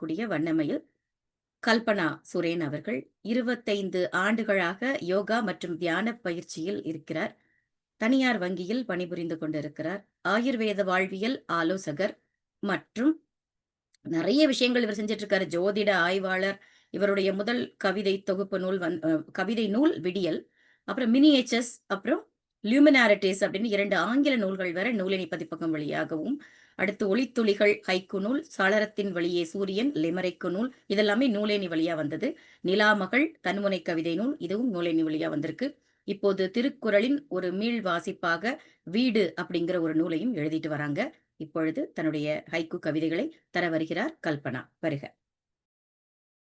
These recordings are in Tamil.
கூடிய வண்ணமையில் கல்பனா சுரேன் அவர்கள் 25 ஆண்டுகளாக யோகா மற்றும் தியான பயிற்சியில் இருக்கிறார். தனியார் வங்கியில் பணிபுரிந்து கொண்டிருக்கிறார். ஆயுர்வேத வாழ்வியல் ஆலோசகர் மற்றும் நிறைய விஷயங்கள் இவர் செஞ்சிட்டு இருக்காரு. ஜோதிட ஆய்வாளர். இவருடைய முதல் கவிதை தொகுப்பு நூல் வந் கவிதை நூல் விடியல். அப்புறம் மினியேச்சர்ஸ் அப்புறம் லியூமினாரிட்டிஸ் அப்படின்னு இரண்டு ஆங்கில நூல்கள் வர நூலினி பதிப்பகம் வழியாகவும், அடுத்து ஒளித்துளிகள் ஹைக்கு நூல், சாளரத்தின் வழியே சூரியன் லிமரைக்கு நூல் இதெல்லாமே நூலேணி வழியா வந்தது. நிலாமகள் தன்முனை கவிதை நூல் இதுவும் நூலேணி வழியா வந்திருக்கு. இப்போது திருக்குறளின் ஒரு மீள் வாசிப்பாக வீடு அப்படிங்கிற ஒரு நூலையும் எழுதிட்டு வராங்க. இப்பொழுது தன்னுடைய ஹைக்கு கவிதைகளை தர வருகிறார் கல்பனா. வருக.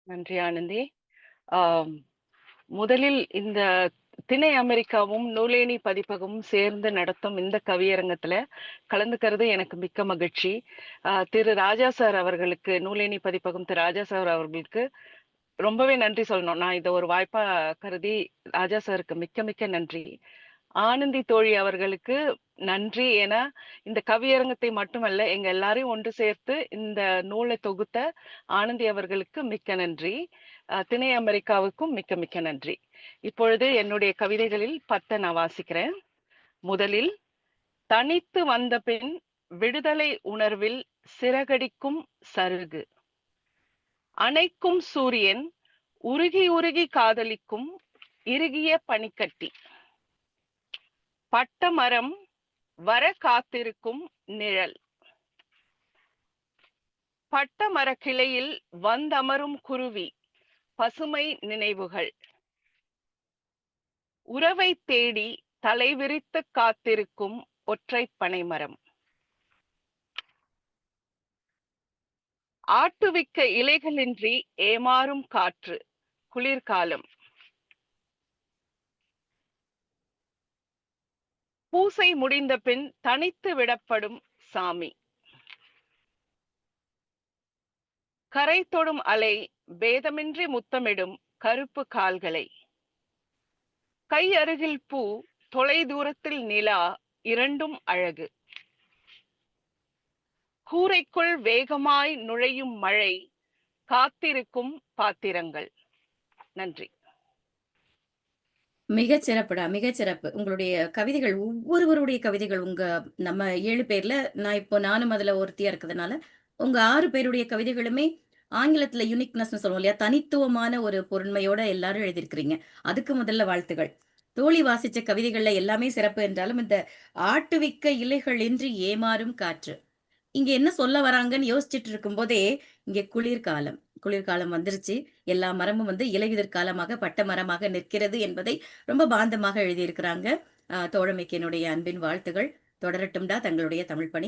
நன்றி ஆனந்தி. முதலில் இந்த திணை அமெரிக்காவும், நூலேணி பதிப்பகமும் சேர்ந்து நடத்தும் இந்த கவியரங்கத்துல கலந்துக்கிறது எனக்கு மிக்க மகிழ்ச்சி. திரு ராஜா சார் அவர்களுக்கு நூலேணி பதிப்பகம் திரு ராஜா சார் அவர்களுக்கு ரொம்பவே நன்றி சொல்லணும். நான் இத ஒரு வாய்ப்பா கருதி ராஜா சாருக்கு மிக்க மிக்க நன்றி. ஆனந்தி தோழி அவர்களுக்கு நன்றி. ஏன்னா, இந்த கவியரங்கத்தை மட்டுமல்ல, எங்க எல்லாரையும் ஒன்று சேர்த்து இந்த நூலை தொகுத்த ஆனந்தி அவர்களுக்கு மிக்க நன்றி. திணை அமெரிக்காவுக்கும் மிக்க மிக்க நன்றி. இப்பொழுது என்னுடைய கவிதைகளில் 10 நான் வாசிக்கிறேன். முதலில் தனித்து வந்த பின் விடுதலை உணர்வில் சிறகடிக்கும் சருகு. அணைக்கும் சூரியன் உருகி உருகி காதலிக்கும் இறுகிய பனிக்கட்டி. பட்ட மரம் வர காத்திருக்கும் நிழல். பட்ட மரக்கிளையில் வந்தமரும் குருவி. பசுமை நினைவுகள். உறவை தேடி தலைவிரித்து காத்திருக்கும் ஒற்றை பனைமரம். ஆட்டுவிக்க இலைகளின்றி ஏமாறும் காற்று. குளிர்காலம். பூசை முடிந்த பின் தனித்து விடப்படும் சாமி. கரை தொடும் அலை பேதமின்றி முத்தமிடும் கருப்பு கால்களை. கை அருகில் பூ, தொலை தூரத்தில் நிலா இரண்டும் அழகு. கூரைக்குள் வேகமாய் நுழையும் மழை, காத்திருக்கும் பாத்திரங்கள். நன்றி. மிகச் சிறப்புடா, மிகச் சிறப்பு. உங்களுடைய கவிதைகள் ஒவ்வொருவருடைய கவிதைகள் உங்க நம்ம ஏழு பேர்ல நான் இப்போ நானும் அதுல ஒருத்தியா இருக்கிறதுனால, உங்க ஆறு பேருடைய கவிதைகளுமே ஆங்கிலத்துல யூனிக்னெஸ்ன்னு சொல்லுவோம் இல்லையா? தனித்துவமான ஒரு பொருண்மையோட எல்லாரும் எழுதியிருக்கிறீங்க. அதுக்கு முதல்ல வாழ்த்துகள். தோழி வாசிச்ச கவிதைகள்ல எல்லாமே சிறப்பு என்றாலும், இந்த ஆட்டுவிக்க இலைகள் இன்றி ஏமாறும் காற்று. இங்க என்ன சொல்ல வராங்கன்னு யோசிச்சுட்டு இருக்கும்போதே, இங்க குளிர்காலம். குளிர்காலம் வந்துருச்சு. எல்லா மரமும் வந்து இலையுதிர் காலமாக பட்ட மரமாக நிற்கிறது என்பதை ரொம்ப பாந்தமாக எழுதியிருக்கிறாங்க. தோழமைக்கு என்னுடைய அன்பின் வாழ்த்துகள். தொடரட்டும்டா தங்களுடைய தமிழ் பணி.